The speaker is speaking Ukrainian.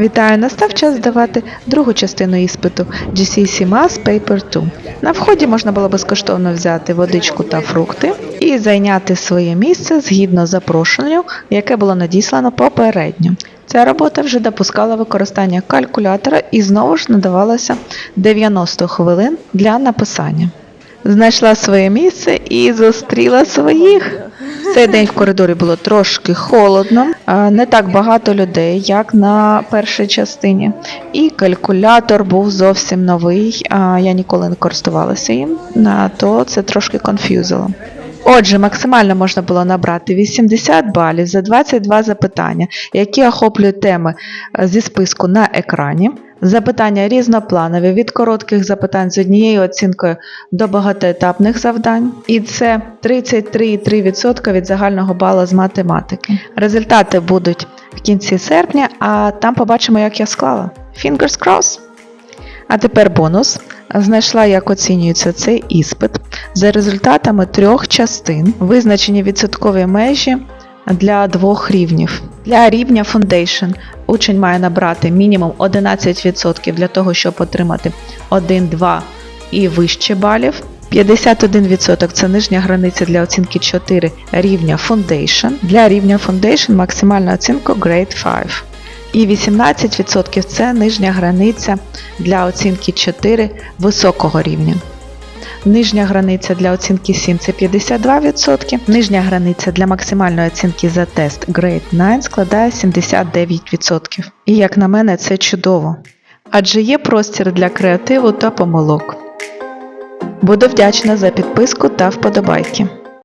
Вітаю, настав час здавати другу частину іспиту GCSE Maths Paper 2. На вході можна було безкоштовно взяти водичку та фрукти і зайняти своє місце згідно запрошенню, яке було надіслано попередньо. Ця робота вже допускала використання калькулятора і знову ж надавалося 90 хвилин для написання. Знайшла своє місце і зустріла своїх. Цей день в коридорі було трошки холодно, не так багато людей, як на першій частині. І калькулятор був зовсім новий. Я ніколи не користувалася їм, то це трошки конфюзило. Отже, максимально можна було набрати 80 балів за 22 запитання, які охоплюють теми е, зі списку на екрані. Запитання різнопланові від коротких запитань з однією оцінкою до багатоетапних завдань. І це 33,3% від загального бала з математики. Результати будуть в кінці серпня, а там побачимо, як я склала. Fingers crossed! А тепер бонус. Знайшла, як оцінюється цей іспит за результатами трьох частин, визначені відсоткові межі для двох рівнів. Для рівня Foundation учень має набрати мінімум 11% для того, щоб отримати 1, 2 і вище балів. 51% це нижня границя для оцінки 4 рівня Foundation. Для рівня Foundation максимальна оцінка Grade 5. І 18% це нижня границя для оцінки 4 високого рівня. Нижня границя для оцінки 7 це 52%, нижня границя для максимальної оцінки за тест Grade 9 складає 79%. І як на мене, це чудово. Адже є простір для креативу та помилок. Буду вдячна за підписку та вподобайки.